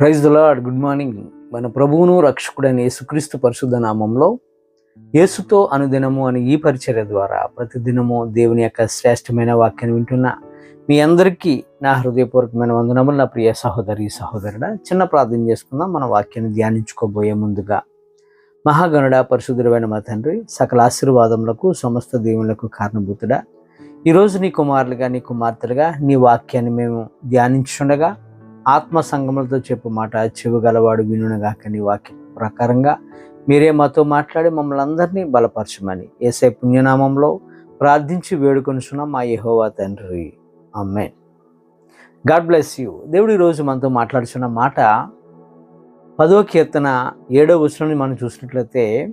Praise the lord good morning. మన ప్రభువును రక్షకుడైన యేసుక్రీస్తు పరిశుద్ధ నామంలో యేసుతో అనుదినము అని ఈ పరిచర్య ద్వారా ప్రతిదినము దేవుని యొక్క శ్రేష్టమైన వాక్యాన్ని వింటున్న మీ అందరికీ నా హృదయపూర్వకమైన వందనములు. నా ప్రియ సహోదరి సహోదరుడ చిన్న ప్రార్థన చేసుకుందాం. మన వాక్యాన్ని ధ్యానించుకోబోయే ముందుగా మహాగణుడ పరిశుద్ధుడమైన మా తండ్రి సకల ఆశీర్వాదములకు సమస్త దేవులకు కారణభూతుడా. ఈరోజు నీ కుమారులుగా నీ కుమార్తెలుగా నీ వాక్యాన్ని మేము ధ్యానించుండగా ఆత్మ సంగములతో చెప్పు మాట. చెవిగలవాడు వినునగాక నీ వాక్యం ప్రకారంగా మీరే మాతో మాట్లాడి మమ్మల్ని అందరినీ బలపరచమని. ఏసై పుణ్యనామంలో ప్రార్థించి వేడుకొనిచున్నాం మా యహోవా తండ్రి. అమ్మే గాడ్ బ్లెస్ యూ. దేవుడు ఈరోజు మనతో మాట్లాడుచున్న మాట పదో కీర్తన ఏడో వచనం మనం చూసినట్లయితే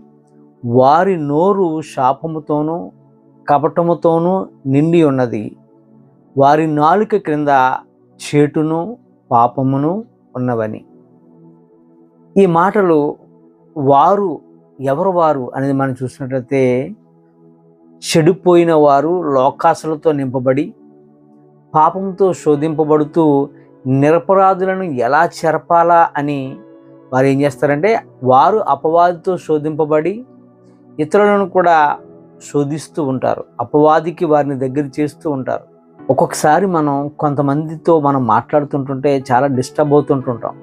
వారి నోరు శాపముతోనూ కపటముతోనూ నిండి ఉన్నది. వారి నాలుక క్రింద చేటును పాపమును ఉన్నవని. ఈ మాటలు వారు ఎవరు వారు అనేది మనం చూసినట్లయితే చెడిపోయిన వారు లోకాసులతో నింపబడి పాపంతో శోధింపబడుతూ నిరపరాధులను ఎలా చెరపాలా అని వారు ఏం చేస్తారంటే వారు అపవాదితో శోధింపబడి ఇతరులను కూడా శోధిస్తూ ఉంటారు. అపవాదికి వారిని దగ్గర చేస్తూ ఉంటారు. ఒక్కొక్కసారి మనం కొంతమందితో మనం మాట్లాడుతుంటుంటే చాలా డిస్టర్బ్ అవుతుంటుంటాం.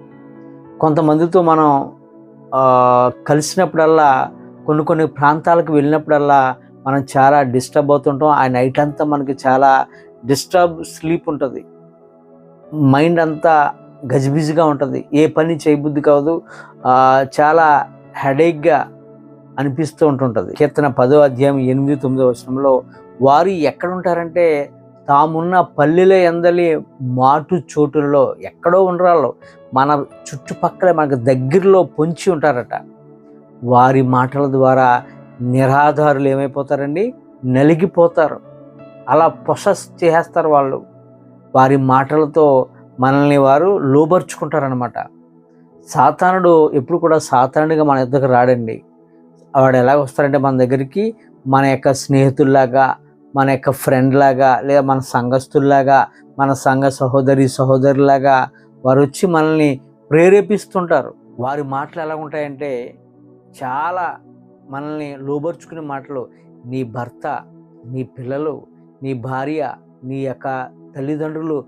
కొంతమందితో మనం కలిసినప్పుడల్లా కొన్ని కొన్ని ప్రాంతాలకు వెళ్ళినప్పుడల్లా మనం చాలా డిస్టర్బ్ అవుతుంటాం. ఆ నైట్ అంతా మనకి చాలా డిస్టర్బ్ స్లీప్ ఉంటుంది. మైండ్ అంతా గజిబిజిగా ఉంటుంది. ఏ పని చేయబుద్ధి కాదు. చాలా హెడేక్గా అనిపిస్తూ ఉంటుంటుంది. కీర్తన పదో అధ్యాయం ఎనిమిది తొమ్మిదో వచనంలో వారు ఎక్కడ ఉంటారంటే తామున్న పల్లెల ఎందలి మాటు చోటుల్లో ఎక్కడో ఉండరాలో మన చుట్టుపక్కల మనకు దగ్గరలో పొంచి ఉంటారట. వారి మాటల ద్వారా నిరాధారులు ఏమైపోతారండి? నలిగిపోతారు. అలా ప్రొసెస్ చేసేస్తారు వాళ్ళు. వారి మాటలతో మనల్ని వారు లోబర్చుకుంటారనమాట సాతానుడు ఎప్పుడు కూడా సాతానుడిగా మన దగ్గర రాడండి. వాడు ఎలా వస్తారంటే మన దగ్గరికి మన యొక్క స్నేహితుల్లాగా మన యొక్క ఫ్రెండ్ లాగా లేదా మన సంఘస్థుల్లాగా మన సంఘ సహోదరి సహోదరులాగా వారు వచ్చి మనల్ని ప్రేరేపిస్తుంటారు. వారి మాటలు ఎలా ఉంటాయంటే చాలా మనల్ని లోబర్చుకునే మాటలు. నీ భర్త నీ పిల్లలు నీ భార్య నీ యొక్క తల్లిదండ్రులు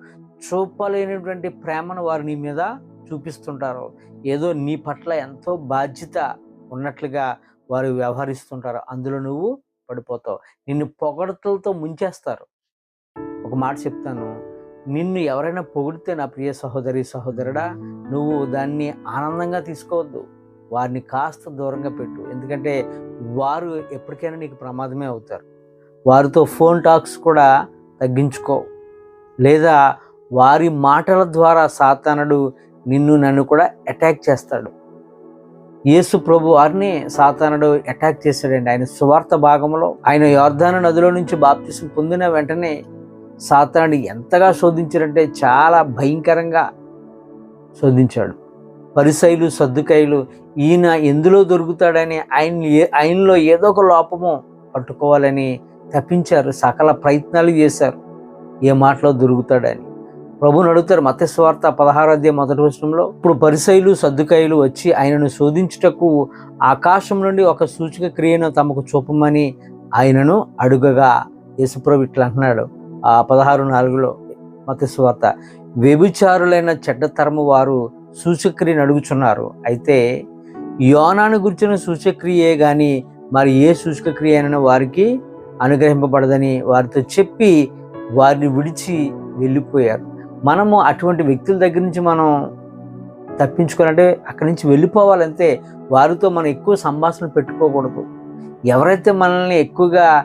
చూపలేనటువంటి ప్రేమను వారు నీ మీద చూపిస్తుంటారు. ఏదో నీ పట్ల ఎంతో బాధ్యత ఉన్నట్లుగా వారు వ్యవహరిస్తుంటారు. అందులో నువ్వు పడిపోతావు. నిన్ను పొగడతలతో ముంచేస్తారు. ఒక మాట చెప్తాను. నిన్ను ఎవరైనా పొగిడితే నా ప్రియ సహోదరి సహోదరుడా నువ్వు దాన్ని ఆనందంగా తీసుకోవద్దు. వారిని కాస్త దూరంగా పెట్టు. ఎందుకంటే వారు ఎప్పటికైనా నీకు ప్రమాదమే అవుతారు. వారితో ఫోన్ టాక్స్ కూడా తగ్గించుకో. లేదా వారి మాటల ద్వారా సాతానుడు నిన్ను నన్ను కూడా అటాక్ చేస్తాడు. యేసు ప్రభు వారిని సాతానుడు అటాక్ చేశాడండి. ఆయన సువార్త భాగంలో ఆయన యోర్ధాన నదిలో నుంచి బాప్తిసం పొందిన వెంటనే సాతానుడు ఎంతగా శోధించాడంటే చాలా భయంకరంగా శోధించాడు. పరిసైలు సర్దుకాయలు ఈయన ఎందులో దొరుకుతాడని ఆయన ఏ- ఆయనలో ఏదో ఒక లోపము పట్టుకోవాలని తప్పించారు సకల ప్రయత్నాలు చేశారు. ఏ మాటలో దొరుకుతాడని. ప్రభుని అడుగుతారు మత్స్వార్త పదహారాధ్య మొదటి వచనంలో ఇప్పుడు పరిసైలు సర్దుకాయలు వచ్చి ఆయనను శోధించుటకు ఆకాశం నుండి ఒక సూచక క్రియను తమకు చూపమని ఆయనను అడుగగా. యేసుప్రభు ఇట్లా అంటున్నాడు ఆ పదహారు నాలుగులో మత్స్వార్త వ్యభిచారులైన చెడ్డతరము వారు సూచక్రియను అడుగుచున్నారు. అయితే యోనాను గురించిన సూచక్రియే కానీ మరి ఏ సూచక్రియ అయినా వారికి అనుగ్రహింపబడదని వారితో చెప్పి వారిని విడిచి వెళ్ళిపోయారు. మనము అటువంటి వ్యక్తుల దగ్గర నుంచి మనం తప్పించుకోవాలంటే అక్కడి నుంచి వెళ్ళిపోవాలంటే వారితో మనం ఎక్కువ సంభాషణ పెట్టుకోకూడదు. ఎవరైతే మనల్ని ఎక్కువగా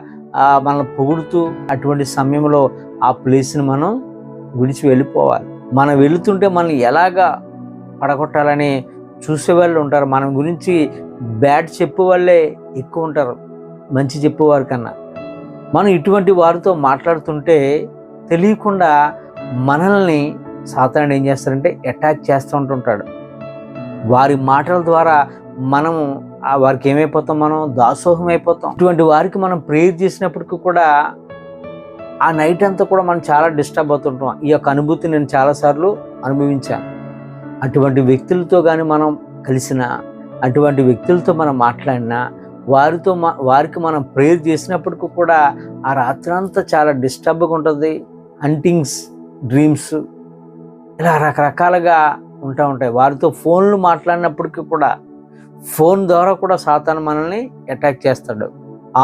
మనల్ని పొగుడుతూ అటువంటి సమయంలో ఆ ప్లేస్ని మనం విడిచి వెళ్ళిపోవాలి. మనం వెళుతుంటే మనల్ని ఎలాగా పడగొట్టాలని చూసే వాళ్ళు ఉంటారు. మన గురించి బ్యాడ్ చెప్పే వాళ్ళే ఎక్కువ ఉంటారు. మంచి చెప్పేవారి కన్నా. మనం ఇటువంటి వారితో మాట్లాడుతుంటే తెలియకుండా మనల్ని సాతానుడు ఏం చేస్తారంటే అటాక్ చేస్తూ ఉంటుంటాడు. వారి మాటల ద్వారా మనం వారికి ఏమైపోతాం మనం? దాసోహం అయిపోతాం. ఇటువంటి వారికి మనం ప్రేయర్ చేసినప్పటికీ కూడా ఆ నైట్ అంతా కూడా మనం చాలా డిస్టర్బ్ అవుతుంటాం. ఈ యొక్క అనుభూతి నేను చాలాసార్లు అనుభవించాను. అటువంటి వ్యక్తులతో కానీ మనం కలిసిన అటువంటి వ్యక్తులతో మనం మాట్లాడినా వారితో మా వారికి మనం ప్రేయర్ చేసినప్పటికీ కూడా ఆ రాత్రి అంతా చాలా డిస్టర్బ్గా ఉంటుంది. హంటింగ్స్ డ్రీమ్స్ ఇలా రకరకాలుగా ఉంటా ఉంటాయి. వారితో ఫోన్లు మాట్లాడినప్పటికీ కూడా ఫోన్ ద్వారా కూడా సాతాను మనల్ని అటాక్ చేస్తాడు.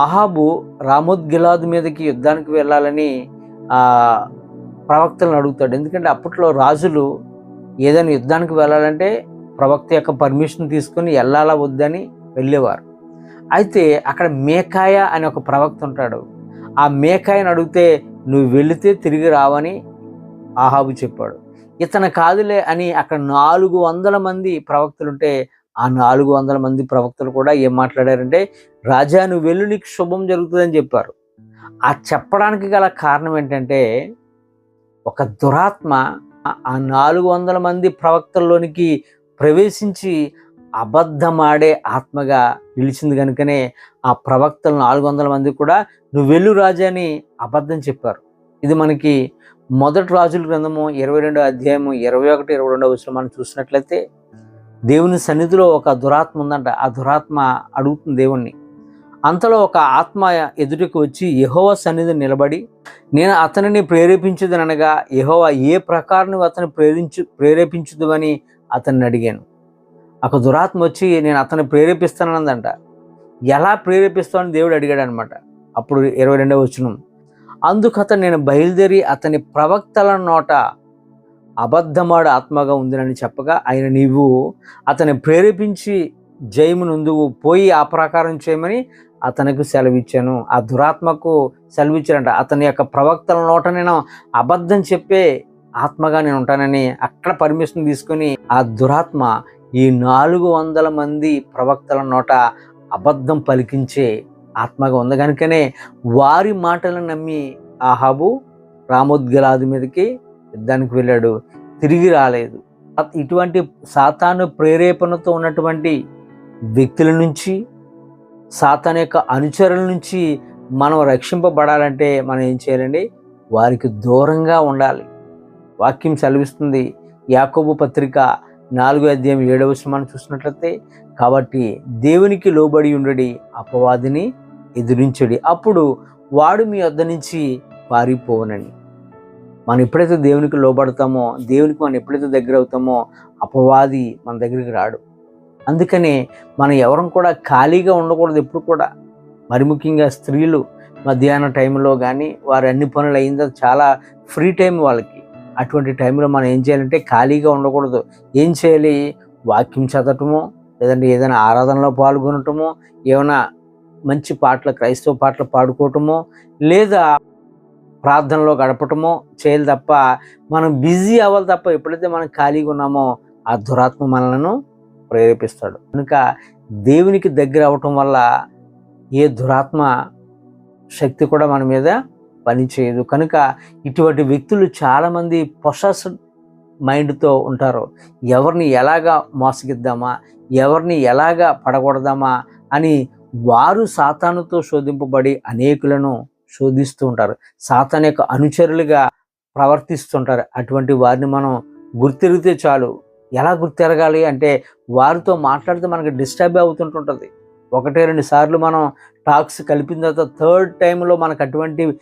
ఆహాబు రామోద్గిలాదు మీదకి యుద్ధానికి వెళ్ళాలని ప్రవక్తలను అడుగుతాడు. ఎందుకంటే అప్పట్లో రాజులు ఏదైనా యుద్ధానికి వెళ్ళాలంటే ప్రవక్త యొక్క పర్మిషన్ తీసుకొని వెళ్ళాలా వద్దని వెళ్ళేవారు. అయితే అక్కడ మేకాయ అనే ఒక ప్రవక్త ఉంటాడు. ఆ మేకాయని అడిగితే నువ్వు వెళితే తిరిగి రావని ఆహాబు చెప్పాడు. ఇతను కాదులే అని అక్కడ నాలుగు వందల మంది ప్రవక్తలుంటే ఆ నాలుగు వందల మంది ప్రవక్తలు కూడా ఏం మాట్లాడారంటే రాజా నువ్వు వెళ్ళు నీకు శుభం జరుగుతుందని చెప్పారు. ఆ చెప్పడానికి గల కారణం ఏంటంటే ఒక దురాత్మ ఆ నాలుగు వందల మంది ప్రవక్తల్లోనికి ప్రవేశించి అబద్ధమాడే ఆత్మగా నిలిచింది కనుకనే ఆ ప్రవక్తలు నాలుగు వందల మంది కూడా నువ్వు వెళ్ళు రాజా అని అబద్ధం చెప్పారు. ఇది మనకి మొదటి రాజుల గ్రంథము ఇరవై రెండో అధ్యాయము ఇరవై ఒకటి ఇరవై రెండో విషయం మనం చూసినట్లయితే దేవుని సన్నిధిలో ఒక దురాత్మ ఉందంట. ఆ దురాత్మ అడుగుతుంది దేవుణ్ణి. అంతలో ఒక ఆత్మ ఎదుటికి వచ్చి యహోవ సన్నిధి నిలబడి నేను అతనిని ప్రేరేపించుదనగా యహోవ ఏ ప్రకారం అతను ప్రేరించు ప్రేరేపించుదు అని అతన్ని అడిగాను. ఒక దురాత్మ వచ్చి నేను అతన్ని ప్రేరేపిస్తానందంట ఎలా ప్రేరేపిస్తామని దేవుడు అడిగాడు అనమాట అప్పుడు ఇరవై రెండవ వచ్చినాం అందుకు అతను నేను బయలుదేరి అతని ప్రవక్తల నోట అబద్ధమాడు ఆత్మగా ఉందినని చెప్పగా ఆయన నీవు అతని ప్రేరేపించి జయమునందువు పోయి ఆ ప్రకారం చేయమని అతనికి సెలవిచ్చాను. ఆ దురాత్మకు సెలవిచ్చానంట అతని యొక్క ప్రవక్తల నోట నేను అబద్ధం చెప్పే ఆత్మగా నేను ఉంటానని అక్కడ పర్మిషన్ తీసుకొని ఆ దురాత్మ ఈ నాలుగు వందల మంది ప్రవక్తల నోట అబద్ధం పలికించే ఆత్మగా ఉంది. కనుకనే వారి మాటలను నమ్మి ఆహాబు రామోద్గలాది మీదకి యుద్ధానికి వెళ్ళాడు. తిరిగి రాలేదు. ఇటువంటి సాతాను ప్రేరేపణతో ఉన్నటువంటి వ్యక్తుల నుంచి సాతాన్ యొక్క అనుచరుల నుంచి మనం రక్షింపబడాలంటే మనం ఏం చేయాలండి? వారికి దూరంగా ఉండాలి. వాక్యం సెలవిస్తుంది. యాకోబు పత్రిక నాలుగో అధ్యాయం ఏడవ మనం చూసినట్లయితే కాబట్టి దేవునికి లోబడి ఉండడి అపవాదిని ఎదిరించడి. అప్పుడు వాడు మీ వద్ద నుంచి పారిపోనని మనం ఎప్పుడైతే దేవునికి లోబడతామో దేవునికి మనం ఎప్పుడైతే దగ్గర అవుతామో అపవాది మన దగ్గరికి రాడు. అందుకనే మనం ఎవరం కూడా ఖాళీగా ఉండకూడదు ఎప్పుడు కూడా. మరి ముఖ్యంగా స్త్రీలు మధ్యాహ్నం టైంలో కానీ వారు అన్ని పనులు అయిందో చాలా ఫ్రీ టైం వాళ్ళకి. అటువంటి టైంలో మనం ఏం చేయాలంటే ఖాళీగా ఉండకూడదు. ఏం చేయాలి? వాక్యం చదవటము లేదంటే ఏదైనా ఆరాధనలో పాల్గొనటము ఏమైనా మంచి పాటలు క్రైస్తవ పాటలు పాడుకోవటమో లేదా ప్రార్థనలో గడపటమో చేయాలి తప్ప మనం బిజీ అవ్వాలి తప్ప ఎప్పుడైతే మనం ఖాళీగా ఉన్నామో ఆ దురాత్మ మనలను ప్రేరేపిస్తాడు. కనుక దేవునికి దగ్గర అవటం వల్ల ఏ దురాత్మ శక్తి కూడా మన మీద పనిచేయదు. కనుక ఇటువంటి వ్యక్తులు చాలామంది పొసస్ మైండ్తో ఉంటారు. ఎవరిని ఎలాగా మోసగిద్దామా? ఎవరిని ఎలాగా పడగొడదామా? అని వారు సాతానుతో శోధింపబడి అనేకులను శోధిస్తూ ఉంటారు. సాతాన్ యొక్క అనుచరులుగా ప్రవర్తిస్తుంటారు. అటువంటి వారిని మనం గుర్తిరిగితే చాలు. ఎలా గుర్తెరగాలి అంటే వారితో మాట్లాడితే మనకి డిస్టర్బ్ అవుతుంటుంటుంది. ఒకటి రెండు సార్లు మనం టాక్స్ కలిపిన తర్వాత థర్డ్ టైంలో మనకు అటువంటి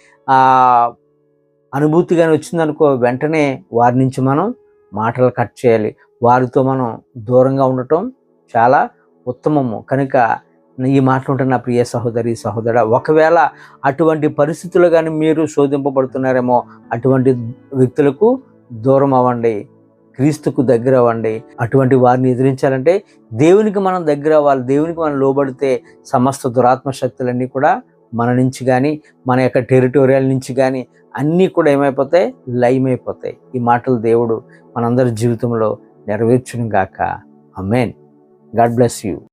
అనుభూతి కానీ వచ్చిందనుకో వెంటనే వారి నుంచి మనం మాటలు కట్ చేయాలి. వారితో మనం దూరంగా ఉండటం చాలా ఉత్తమము. కనుక ఈ మాటలు ఉంటే నా ప్రియ సహోదరి సహోదర ఒకవేళ అటువంటి పరిస్థితులు కానీ మీరు శోధింపబడుతున్నారేమో అటువంటి వ్యక్తులకు దూరం అవ్వండి క్రీస్తుకు దగ్గర అవ్వండి. అటువంటి వారిని ఎదిరించాలంటే దేవునికి మనం దగ్గర అవ్వాలి దేవునికి మనం లోబడితే సమస్త దురాత్మ శక్తులన్నీ కూడా మన నుంచి కానీ మన యొక్క టెరిటోరియల్ నుంచి కానీ అన్నీ కూడా ఏమైపోతాయి? లయమైపోతాయి. ఈ మాటలు దేవుడు మనందరి జీవితంలో నెరవేర్చును గాక అమేన్ గాడ్ బ్లెస్ యూ.